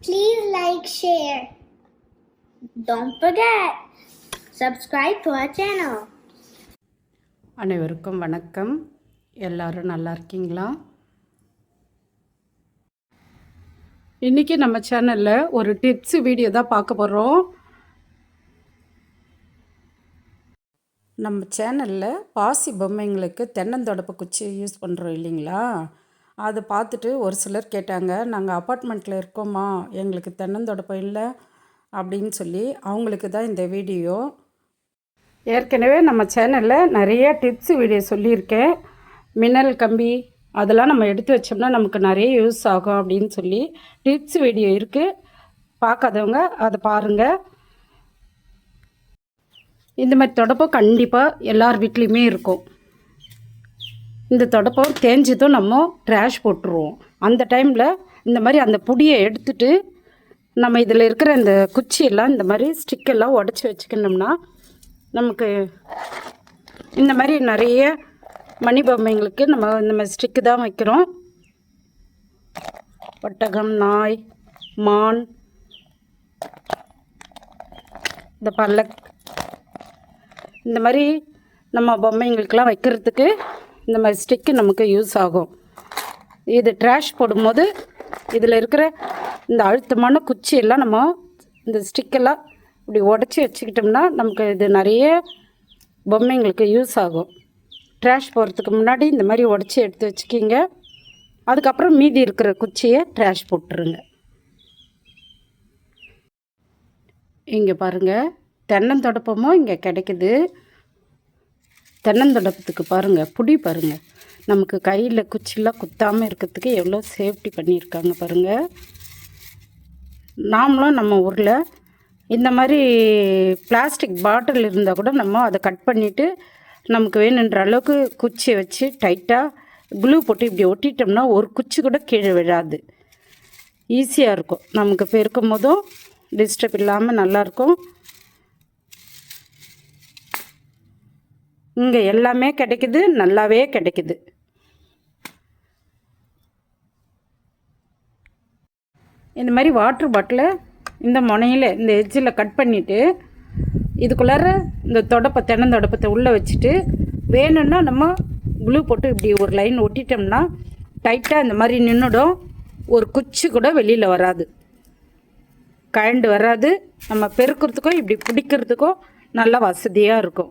Please like, share. Don't forget, subscribe to our channel. அனைவருக்கும் வணக்கம் எல்லாரும் நல்லா இருக்கீங்களா இன்றைக்கி நம்ம சேனலில் ஒரு டிப்ஸ் வீடியோ தான் பார்க்க போகிறோம் நம்ம சேனலில் பாசி பொம்மைங்களுக்கு தென்னந்தொடப்பு குச்சி யூஸ் பண்ணுறோம் இல்லைங்களா அதை பார்த்துட்டு ஒரு சிலர் கேட்டாங்க நாங்கள் அப்பார்ட்மெண்ட்டில் இருக்கோமா எங்களுக்கு தென்னந்தொடப்பம் இல்லை அப்படின்னு சொல்லி அவங்களுக்கு தான் இந்த வீடியோ. ஏற்கனவே நம்ம சேனலில் நிறைய டிப்ஸ் வீடியோ சொல்லியிருக்கேன். மின்னல் கம்பி அதெல்லாம் நம்ம எடுத்து வச்சோம்னா நமக்கு நிறைய யூஸ் ஆகும் அப்படின்னு சொல்லி டிப்ஸ் வீடியோ இருக்குது பார்க்காதவங்க அதை பாருங்கள் இந்த மாதிரி தொடப்பம் கண்டிப்பாக எல்லார் வீட்லேயுமே இருக்கும். இந்த தொடப்பம் தேஞ்சதும் நம்ம ட்ராஷ் போட்டுருவோம். அந்த டைமில் இந்த மாதிரி அந்த புடியை எடுத்துட்டு நம்ம இதில் இருக்கிற இந்த குச்சியெல்லாம் இந்த மாதிரி ஸ்டிக்கெல்லாம் உடச்சி வச்சுக்கணும்னா நமக்கு இந்த மாதிரி நிறைய மணி பொம்மைங்களுக்கு நம்ம இந்த மாதிரி ஸ்டிக்கு தான் வைக்கிறோம். ஒட்டகம் நாய் மான் இந்த பல்லக் இந்த மாதிரி நம்ம பொம்மைங்களுக்கெல்லாம் வைக்கிறதுக்கு இந்த மாதிரி ஸ்டிக்கு நமக்கு யூஸ் ஆகும். இது ட்ராஷ் போடும்போது இதில் இருக்கிற இந்த அழுத்தமான குச்சியெல்லாம் நம்ம இந்த ஸ்டிக்கெல்லாம் இப்படி உடச்சி வச்சுக்கிட்டோம்னா நமக்கு இது நிறைய பொம்மைங்களுக்கு யூஸ் ஆகும். ட்ராஷ் போகிறதுக்கு முன்னாடி இந்த மாதிரி உடச்சி எடுத்து வச்சுக்கிங்க. அதுக்கப்புறம் மீதி இருக்கிற குச்சியை ட்ராஷ் போட்டுருங்க. இங்கே பாருங்கள் தென்னந்தொடப்பமும் இங்கே கிடைக்குது. தென்னந்தோட்டத்துக்கு பாருங்கள் புடி பாருங்கள் நமக்கு கையில் குச்சிலாம் குத்தாமல் இருக்கிறதுக்கு எவ்வளோ சேஃப்டி பண்ணியிருக்காங்க பாருங்கள் நாமளும் நம்ம ஊரில் இந்த மாதிரி பிளாஸ்டிக் பாட்டில் இருந்தால் கூட நம்ம அதை கட் பண்ணிவிட்டு நமக்கு வேணுன்ற அளவுக்கு குச்சியை வச்சு டைட்டாக க்ளூ போட்டு இப்படி ஒட்டிட்டோம்னா ஒரு குச்சி கூட கீழே விழாது. ஈஸியாக இருக்கும். நமக்கு பெருக்கும் போதும் டிஸ்டர்ப் இல்லாமல் நல்லாயிருக்கும் இங்கே எல்லாமே கிடைக்குது நல்லாவே கிடைக்குது. இந்த மாதிரி வாட்ரு பாட்டிலை இந்த முனையில் இந்த எஜ்ஜில் கட் பண்ணிவிட்டு இதுக்குள்ளார இந்த தொடப்பை தென்னந்தொடப்பத்தை உள்ளே வச்சுட்டு வேணும்னா நம்ம க்ளூ போட்டு இப்படி ஒரு லைன் ஒட்டிட்டோம்னா டைட்டாக இந்த மாதிரி நின்றுடும் ஒரு குச்சி கூட வெளியில் வராது. கழண்டு வராது. நம்ம பெருக்கிறதுக்கோ இப்படி பிடிக்கிறதுக்கும் நல்லா வசதியாக இருக்கும்.